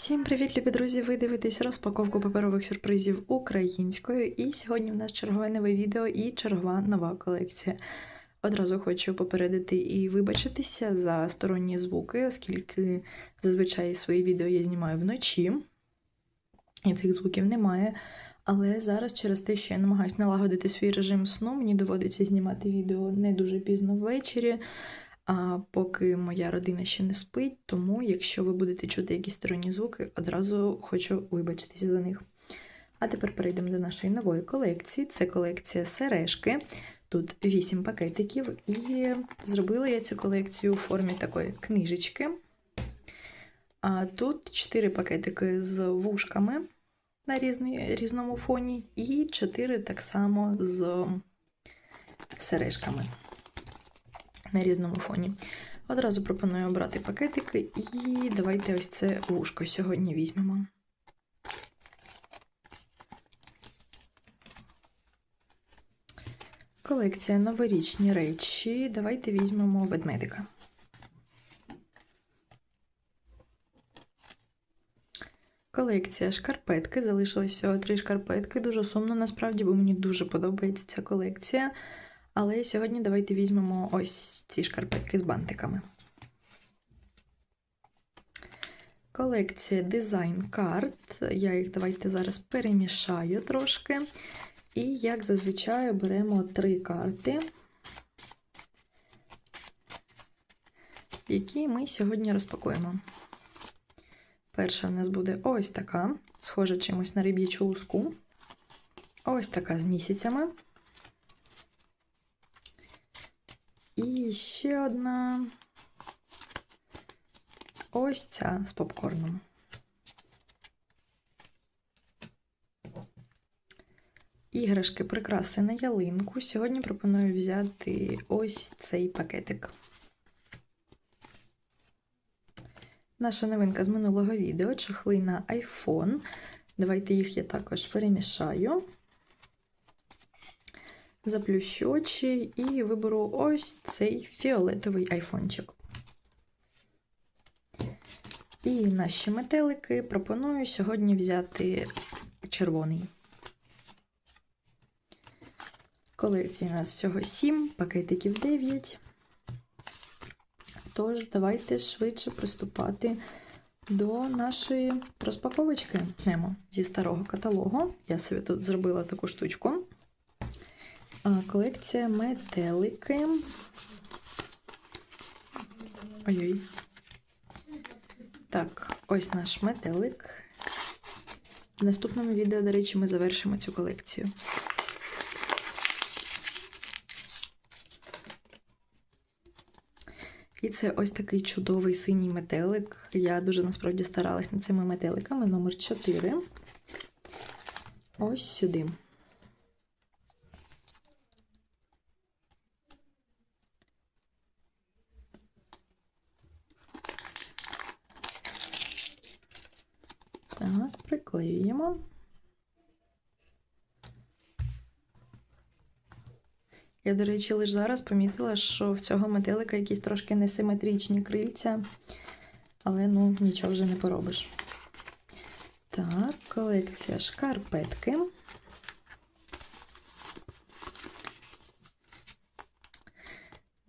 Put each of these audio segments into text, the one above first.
Всім привіт, любі друзі! Ви дивитесь розпаковку паперових сюрпризів українською. І сьогодні в нас чергове нове відео і чергова нова колекція. Одразу хочу попередити і вибачитися за сторонні звуки, оскільки зазвичай свої відео я знімаю вночі, і цих звуків немає. Але зараз, через те, що я намагаюся налагодити свій режим сну, мені доводиться знімати відео не дуже пізно ввечері. А поки моя родина ще не спить, тому якщо ви будете чути якісь сторонні звуки, одразу хочу вибачитися за них. А тепер перейдемо до нашої нової колекції. Це колекція сережки. Тут 8 пакетиків, і зробила я цю колекцію у формі такої книжечки. А тут 4 пакетики з вушками на різний, різному фоні, і 4 так само з сережками на різному фоні. Одразу пропоную обрати пакетики, і давайте ось це вушко сьогодні візьмемо. Колекція новорічні речі. Давайте візьмемо ведмедика. Колекція шкарпетки. Залишилось всього три шкарпетки. Дуже сумно, насправді, бо мені дуже подобається ця колекція. Але сьогодні давайте візьмемо ось ці шкарпетки з бантиками. Колекція дизайн карт. Я їх давайте зараз перемішаю трошки. І, як зазвичай, беремо три карти, які ми сьогодні розпакуємо. Перша в нас буде ось така, схожа чимось на риб'ячу луску. Ось така з місяцями. І ще одна ось ця з попкорном. Іграшки прикраси на ялинку. Сьогодні пропоную взяти ось цей пакетик. Наша новинка з минулого відео чохли на iPhone. Давайте їх я також перемішаю заплющу очі і виберу ось цей фіолетовий айфончик. І наші метелики пропоную сьогодні взяти червоний. Колекції у нас всього 7, пакетиків 9. Тож, давайте швидше приступати до нашої розпаковочки. Почнемо зі старого каталогу. Я собі тут зробила таку штучку. Колекція метелики. Ой-ой. Так, ось наш метелик. В наступному відео, до речі, ми завершимо цю колекцію. І це ось такий чудовий синій метелик. Я дуже насправді старалась над цими метеликами. Номер 4. Ось сюди. Так, приклеюємо. Я, до речі, лише зараз помітила, що в цього метелика якісь трошки несиметричні крильця, але ну, нічого вже не поробиш. Так, колекція шкарпетки.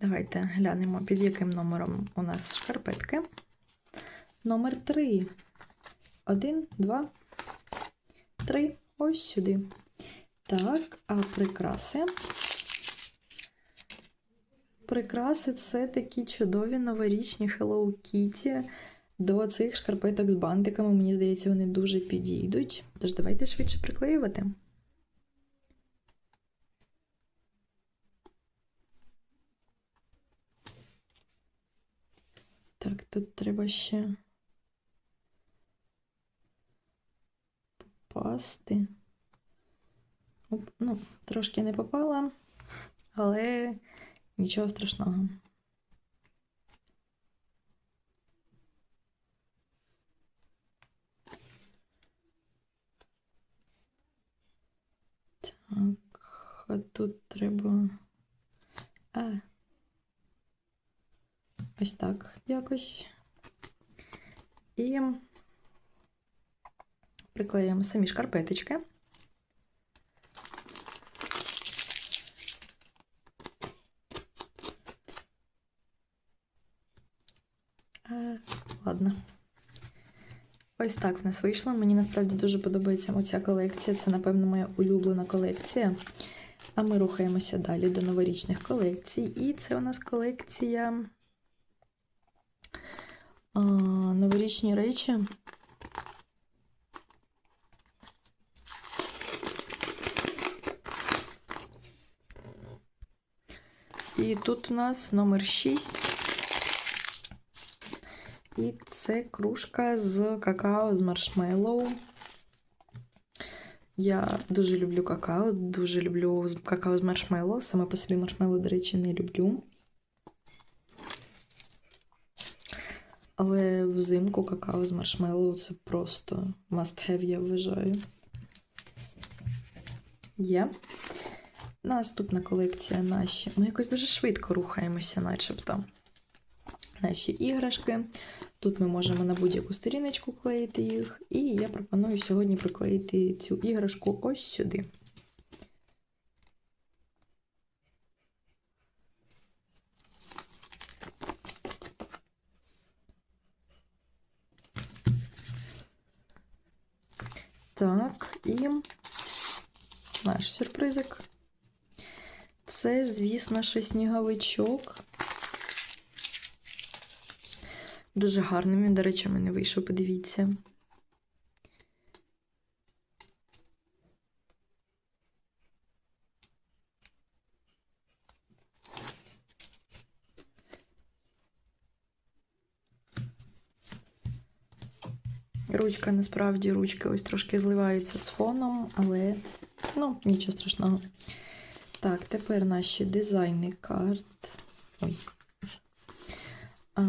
Давайте глянемо, під яким номером у нас шкарпетки. Номер 3. Один, два, три. Ось сюди. Так, а прикраси. Прикраси це такі чудові новорічні Hello Kitty. До цих шкарпеток з бантиками, мені здається, вони дуже підійдуть. Тож, давайте швидше приклеювати. Так, тут треба ще. попасти. Ну, трошки не попала, але нічого страшного. Так, а тут треба. А. Ось так якось. І приклеїмо самі шкарпеточки. Е, Ладно. Ось так в нас вийшло. Мені насправді дуже подобається оця колекція. Це, напевно, моя улюблена колекція. А ми рухаємося далі до новорічних колекцій. І це у нас колекція а, новорічні речі. І тут у нас номер 6. І це кружка з какао з маршмеллоу. Я дуже люблю какао, дуже люблю какао з маршмеллоу. Саме по собі маршмеллоу, до речі, не люблю. Але взимку какао з маршмеллоу це просто must have, я вважаю. Є. Наступна колекція наші. Ми якось дуже швидко рухаємося, начебто. Наші іграшки. Тут ми можемо на будь-яку сторіночку клеїти їх. І я пропоную сьогодні приклеїти цю іграшку ось сюди. Так, і наш сюрпризик. Це, звісно, що сніговичок. Дуже гарним він, до речі, мене вийшов, подивіться. Ручка насправді ручки ось трошки зливаються з фоном, але ну, нічого страшного. Так, тепер наші дизайни карт. Ой. А,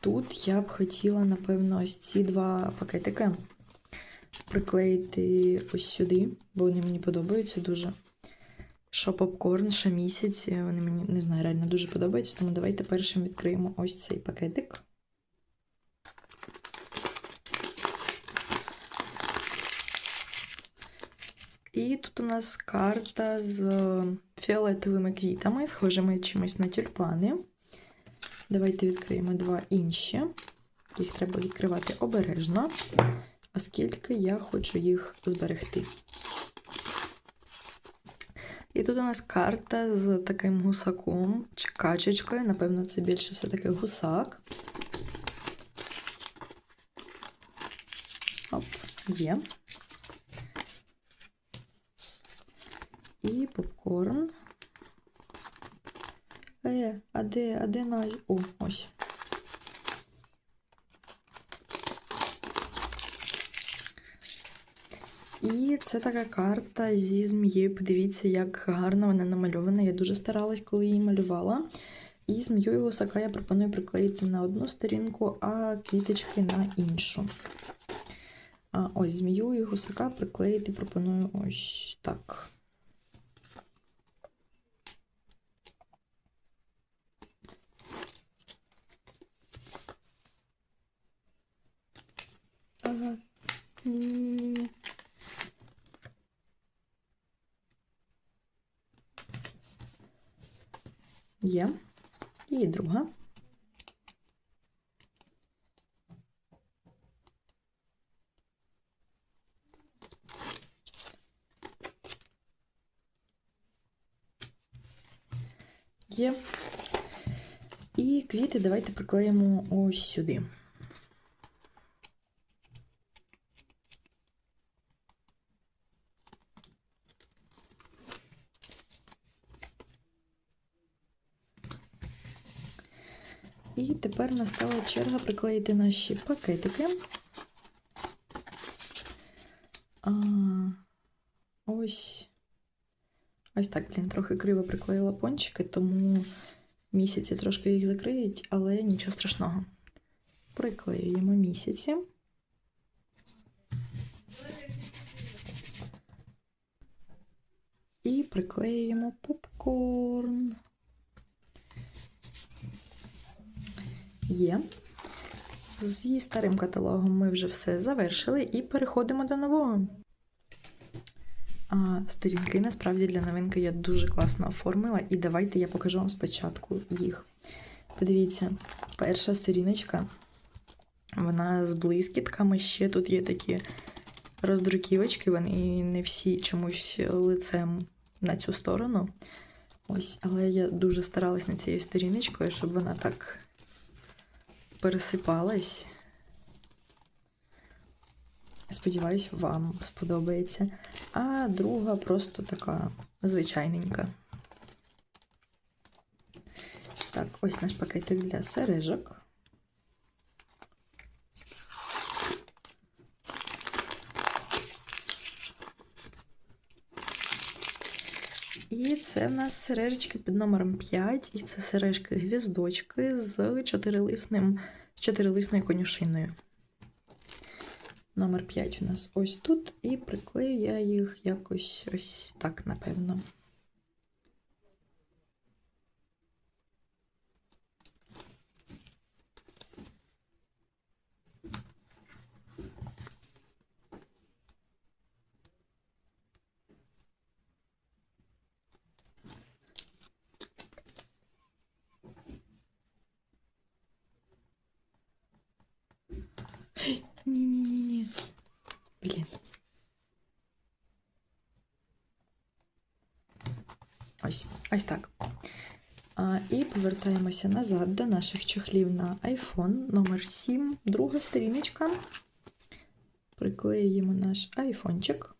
Тут я б хотіла, напевно, ось ці два пакетики приклеїти ось сюди, бо вони мені подобаються дуже. Що попкорн, що місяць, вони мені не знаю, реально дуже подобаються. Тому давайте першим відкриємо ось цей пакетик. І тут у нас карта з фіолетовими квітами, схожими чимось на тюльпани. Давайте відкриємо два інші. Їх треба відкривати обережно, оскільки я хочу їх зберегти. І тут у нас карта з таким гусаком чи качечкою. Напевно, це більше все-таки гусак. Оп, є. І попкорн. Е, а де, а де на... О, ось. І це така карта зі змією. Подивіться, як гарно вона намальована. Я дуже старалась, коли її малювала. І змію гусака я пропоную приклеїти на одну сторінку, а квіточки на іншу. А ось змію і гусака приклеїти пропоную ось так. Ага. Ні-ні-ні. Є. І друга. Є. І квіти давайте приклеїмо ось сюди. І тепер настала черга приклеїти наші пакетики. А, ось. Ось так, блін, трохи криво приклеїла пончики, тому місяці трошки їх закриють, але нічого страшного. Приклеюємо місяці. І приклеюємо попкорн. Є. Зі старим каталогом ми вже все завершили і переходимо до нового. А, сторінки насправді для новинки я дуже класно оформила, і давайте я покажу вам спочатку їх. Подивіться, перша сторіночка, вона з блискітками. Ще тут є такі роздруківочки, вони не всі чомусь лицем на цю сторону. Ось, але я дуже старалась над цією сторіночкою, щоб вона так пересипалась. Сподіваюсь, вам сподобається. А друга просто така звичайненька. Так, ось наш пакетик для сережок. І це в нас сережечки під номером 5, і це сережки гвіздочки з чотирилисним, з чотирилисною конюшиною. Номер 5 у нас ось тут, і приклею я їх якось ось так, напевно. Ні-ні-ні-ні. Блін. Ось, ось так. А, і повертаємося назад до наших чохлів на iPhone номер 7, друга сторіночка. Приклеюємо наш айфончик.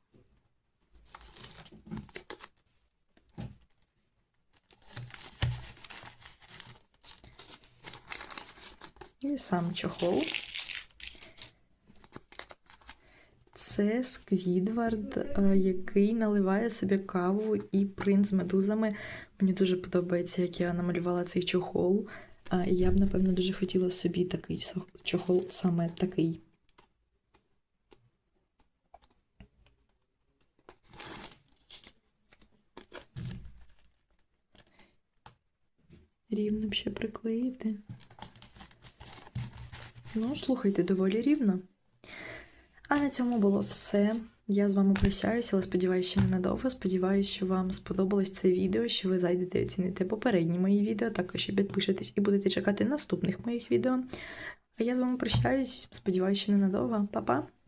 І сам чохол. Це Сквідвард, е, який наливає собі каву і принц з медузами. Мені дуже подобається, як я намалювала цей чохол. Я б, напевно, дуже хотіла собі такий чохол, саме такий. Рівно б ще приклеїти. Ну, слухайте, доволі рівно. А на цьому було все. Я з вами прощаюся, але сподіваюся, що ненадовго. Сподіваюся, що вам сподобалось це відео, що ви зайдете і оціните попередні мої відео, також і підпишетесь і будете чекати наступних моїх відео. А я з вами прощаюсь. Сподіваюся, що ненадовго. Па-па!